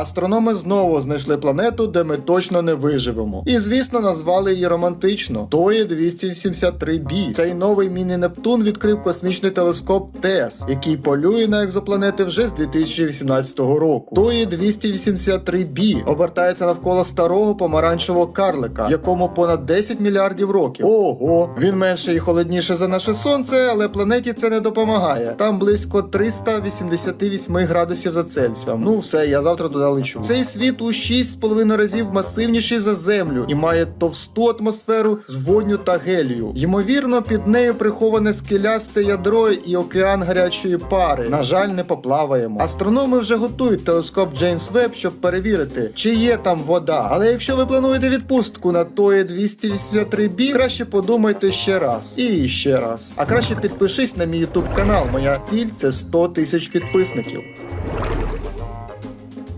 Астрономи знову знайшли планету, де ми точно не виживемо. І звісно, назвали її романтично Тої 283 b Цей новий міні-Нептун відкрив космічний телескоп ТЕС, який полює на екзопланети вже з 2018 року. Тої 283 b обертається навколо старого помаранчевого карлика, якому понад 10 мільярдів років. Ого, він менше і холодніше за наше сонце, але планеті це не допомагає. Там близько 388 градусів за Цельсієм. Ну все, я завтра туди лечу. Цей світ у 6,5 разів масивніший за землю і має товсту атмосферу з водню та гелію. Ймовірно, під нею приховане скелясте ядро і океан гарячої пари. На жаль, не поплаваємо. Астрономи вже готують телескоп Джеймс Веб, щоб перевірити, чи є там вода. Але якщо ви плануєте відпустку на тої 283 бі, краще подумайте ще раз і ще раз. А краще підпишись на мій ютуб канал. Моя ціль це 100 тисяч підписників.